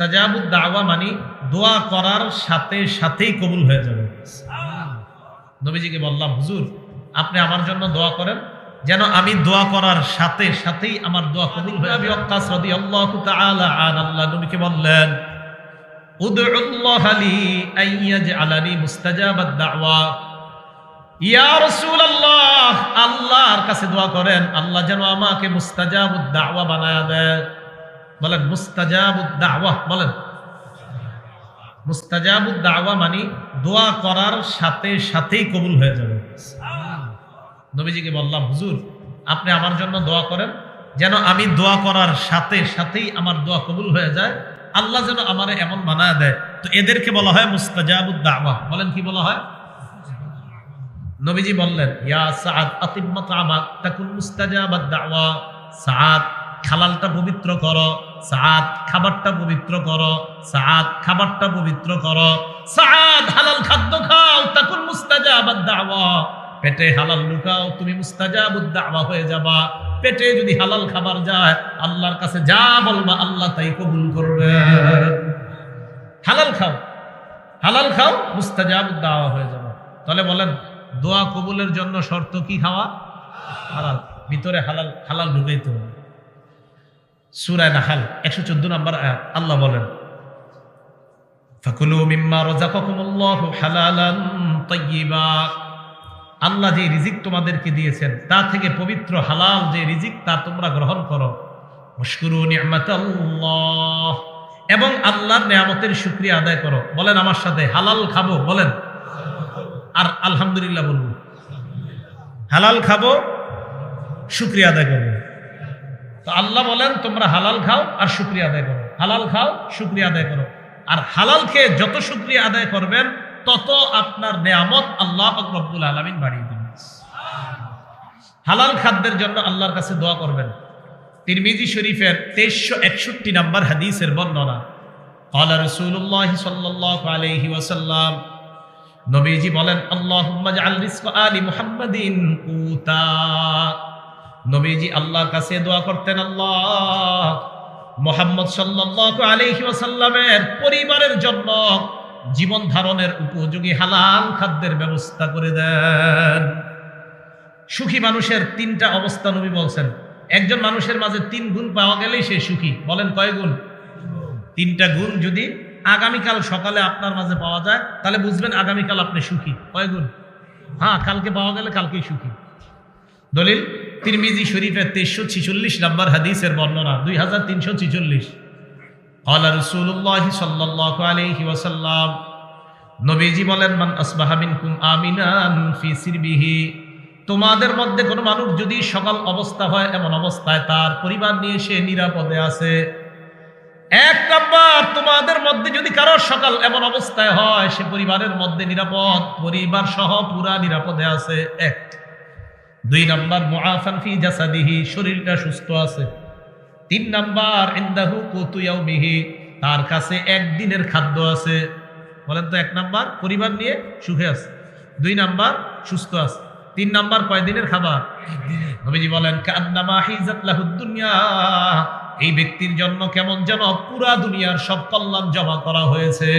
মুস্তাজাবুদ দাওয়া মানে দোয়া করার সাথে সাথেই কবুল হয়ে যাবে। নবীজিকে বললাম, হুজুর, আপনি আমার জন্য দোয়া করেন যেন আমি দোয়া করার সাথে সাথেই আমার দোয়া কবুল হয়ে যাবে। ওয়াক্কাস রাদিয়াল্লাহু তাআলা আন আল্লাহ নবীকে বললেন, উদউল্লাহ লি আইয়াজআলানি মুস্তাজাবাদ দাওয়া। ইয়া রাসূলুল্লাহ, আল্লাহর কাছে দোয়া করেন, আল্লাহ যেন আমাকে মুস্তাজাবুদ দাওয়া বানায়া দেয় বলেন, মুস্তাজাবুদ দাওয়া, বলেন। মুস্তাজাবুদ দাওয়া মানে দোয়া করার সাথে সাথেই কবুল হয়ে যাবে। নবীজিকে বললাম, হুজুর, আপনি আমার জন্য দোয়া করেন, যেন আমি দোয়া করার সাথে সাথেই আমার দোয়া কবুল হয়ে যায়। আল্লাহ যেন আমারে এমন মানায় দেয়। তো এদেরকে বলা হয় মুস্তাজাবুদ দাওয়া। বলেন, কি বলা হয়? নবীজি বললেন, ইয়া সাদ আতিম্মাত আমাক তাকুন মুস্তাজাবাদ দাওয়া। সাদ খালালটা পবিত্র করো সাদ খাবারটা পবিত্র করো সাদ খাবারটা পবিত্র করো। সাদ হালাল খাদ্য খাও তখন তাকুন মুস্তাজাবাদ দাওয়া। পেটে হালাল লুকাও, তুমি মুস্তাজাবুদ দাওয়া হয়ে যাবা। পেটে যদি হালাল খাবার যায়, আল্লাহর কাছে যা বলবা আল্লাহ তাই কবুল করবে। হালাল খাও হালাল খাও, মুস্তাজাবুদ দাওয়া হয়ে যাবা। তাহলে বলেন, দোয়া কবুলের জন্য শর্ত কি খাওয়া? হালাল। ভিতরে হালাল হালাল ঢুকাইতে হবে। সুরায় নাহাল, একশো চোদ্দ নম্বর আয়াত, আল্লাহ বলেন আল্লাহ যে রিজিক তোমাদেরকে দিয়েছেন, তা থেকে পবিত্র হালাল যে রিজিক, তা তোমরা গ্রহণ করো। এবং আল্লাহর নিয়ামতের শুকরিয়া আদায় করো। বলেন আমার সাথে, হালাল খাব। বলেন, আর আলহামদুলিল্লাহ বলব, হালাল খাব, শুক্রিয়া আদায় করব। তো আল্লাহ বলেন তোমরা হালাল খাও আর শুক্রিয়া আদায় করো হালাল খাও শুক্রিয়া আদায় করো আর হালাল খেয়ে যত শুক্রিয়া আদায় করবেন তত আপনার নেয়ামত আল্লাহ রব্বুল আলমিন বাড়িয়ে দেবেন হালাল খাদ্যের জন্য আল্লাহর কাছে দোয়া করবেন তিরমিজি শরীফের তেইশশো একষট্টি নাম্বার হাদিসের বর্ণনা قال رسول الله صلى الله عليه وسلم নবীজি বলেন আল্লাহুম্মা জাআল রিজক আলি মুহাম্মাদিন কুতা নবীজি আল্লাহর কাছে দোয়া করতেন, আল্লাহ মোহাম্মদ সাল্লাল্লাহু আলাইহি ওয়াসাল্লামের পরিবারের জন্য জীবন ধারণের উপযোগী হালাল খাদ্যের ব্যবস্থা করে দেন। সুখী মানুষের তিনটা অবস্থা নবী বলছেন। একজন মানুষের মাঝে তিন গুণ পাওয়া গেলেই সে সুখী। বলেন কয় গুণ? তিনটা গুণ যদি আগামীকাল সকালে আপনার মাঝে পাওয়া যায়, তাহলে বুঝবেন আগামীকাল আপনি সুখী। কয় গুণ? হ্যাঁ কালকে পাওয়া গেলে কালকেই সুখী। দলিল তিরমিজি শরীফের তেইশশো ছিচল্লিশ নাম্বার হাদিসের বর্ণনা দুই হাজার তিনশো ছিচল্লিশ قال رسول الله صلى الله عليه وسلم নবীজি বলেন মান আসবাহা মিনকুম আমিনান ফি সিরবিহি তোমাদের মধ্যে কোনো মানুষ যদি সকাল অবস্থা হয় এমন অবস্থায় তার পরিবার নিয়ে সে নিরাপদে আছে এক নাম্বার তোমাদের মধ্যে যদি কারোর সকাল এমন অবস্থায় হয় সে পরিবারের মধ্যে নিরাপদ পরিবার সহ পুরা নিরাপদে আছে এক দুই নাম্বার মুআফান ফি জাসাদিহি শরীরটা সুস্থ আছে। তিন নাম্বার ইন্দাহু কুতুয়াউমিহি তার কাছে একদিনের খাদ্য আছে। বলেন তো এক নাম্বার পরিবার নিয়ে সুখে আছে। দুই নাম্বার সুস্থ আছে। তিন নাম্বার কয়দিনের খাবার? নবীজি বলেন কান্নামা হিজাত লাহুদ দুনিয়া। এই ব্যক্তির জন্য কেমন যেন পুরা দুনিয়ার সব কল্যাণ জমা করা হয়েছে।